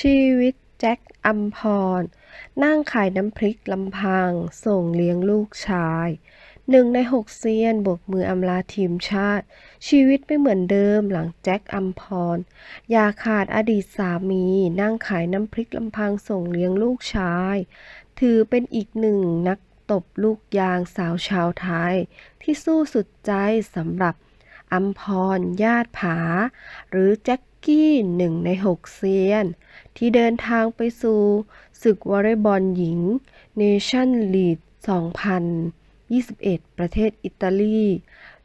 ชีวิตแจ็คอัมพร นั่งขายน้ำพริกลำพัง ส่งเลี้ยงลูกชายหนึ่งในหกเซียนโบกมืออำลาทีมชาติ ชีวิตไม่เหมือนเดิมหลังแจ็คอัมพร อย่าขาดอดีตสามี นั่งขายน้ำพริกลำพังส่งเลี้ยงลูกชาย ถือเป็นอีกหนึ่งนักตบลูกยางสาวชาวไทย ที่สู้สุดใจสำหรับอัมพรญาติผา หรือแจ็ค กี้หนึ่งในหกเซียน ที่เดินทางไปสู่ศึกวอลเลย์บอลหญิงเนชั่นลีด2021 ประเทศอิตาลี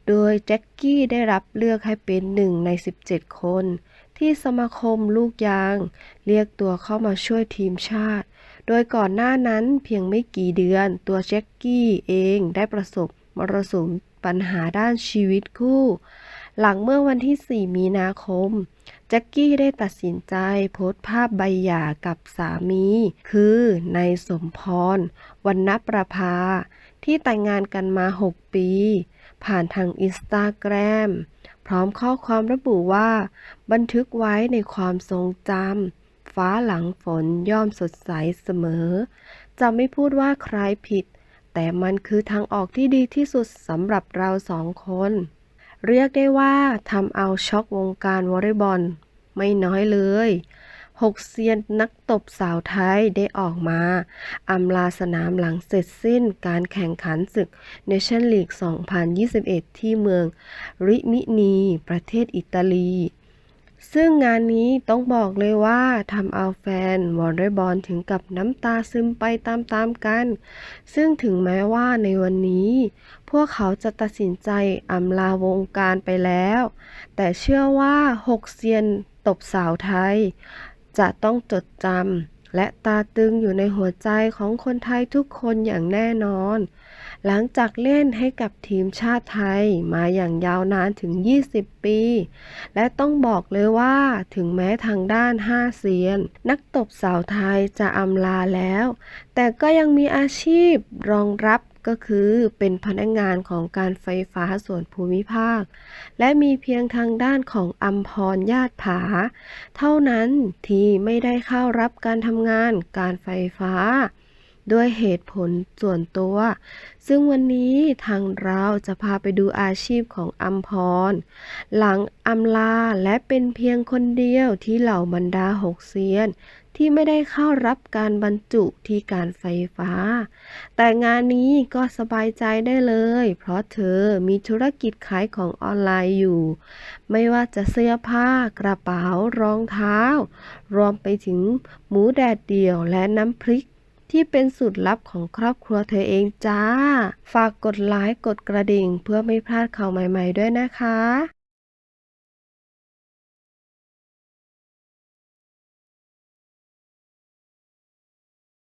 โดยแจ็คกี้ได้รับเลือกให้เป็นหนึ่งใน 17 คน ที่สมาคมลูกยาง เรียกตัวเข้ามาช่วยทีมชาติ โดยก่อนหน้านั้นเพียงไม่กี่เดือนตัวแจ็คกี้เองได้ประสบมรสุมปัญหาด้านชีวิตคู่ หลังเมื่อวันที่ 4 มีนาคม แจ็คกี้ได้ตัดสินใจโพสต์ภาพใบหย่ากับสามี คือนายสมพรวรรณประภา ที่แต่งงานกันมา 6 ปี ผ่านทางอินสตาแกรมพร้อมข้อความระบุว่า บันทึกไว้ในความทรงจำฟ้าหลังฝนย่อมสดใสเสมอ จะไม่พูดว่าใครผิด แต่มันคือทางออกที่ดีที่สุดสำหรับเราสองคนเรียกได้ว่าทำเอาช็อกวงการวอลเลย์บอล ไม่น้อยเลยหกเซียนนักตบสาวไทยได้ออกมาอำลาสนามหลังเสร็จสิ้นการแข่งขันศึกเนชั่นลีก 2021 ที่เมืองริมินี ประเทศอิตาลี ซึ่งงานนี้ต้องบอกเลยว่าทำเอาแฟนวอลเลย์บอลถึงกับน้ำตาซึมไปตามๆกัน ซึ่งถึงแม้ว่าในวันนี้ พวกเขาจะตัดสินใจอำลาวงการไปแล้ว แต่เชื่อว่าหกเซียนตบสาวไทย จะต้องจดจำ และตาตึงอยู่ในหัวใจของคนไทยทุกคนอย่างแน่นอน หลังจากเล่นให้กับทีมชาติไทยมาอย่างยาวนานถึง 20 ปี และต้องบอกเลยว่าถึงแม้ทางด้าน 5 เซียน นักตบสาวไทยจะอำลาแล้ว แต่ก็ยังมีอาชีพรองรับ ก็คือเป็นพนักงานของการไฟฟ้าส่วนภูมิภาค และมีเพียงทางด้านของอัมพรญาติผา เท่านั้นที่ไม่ได้เข้ารับการทำงานการไฟฟ้า ด้วยเหตุผลส่วนตัว ซึ่งวันนี้ทางเราจะพาไปดูอาชีพของอัมพร หลังอำลาและเป็นเพียงคนเดียวที่เหล่าบรรดาหกเซียน ที่ไม่ได้เข้ารับการบรรจุที่การไฟฟ้า แต่งานนี้ก็สบายใจได้เลย เพราะเธอมีธุรกิจขายของออนไลน์อยู่ ไม่ว่าจะเสื้อผ้ากระเป๋ารองเท้า รวมไปถึงหมูแดดเดี่ยวและน้ำพริกที่เป็นสูตรลับของครอบครัวเธอเองจ้า ฝากกดไลค์กดกระดิ่งเพื่อไม่พลาดข่าวใหม่ๆด้วยนะคะ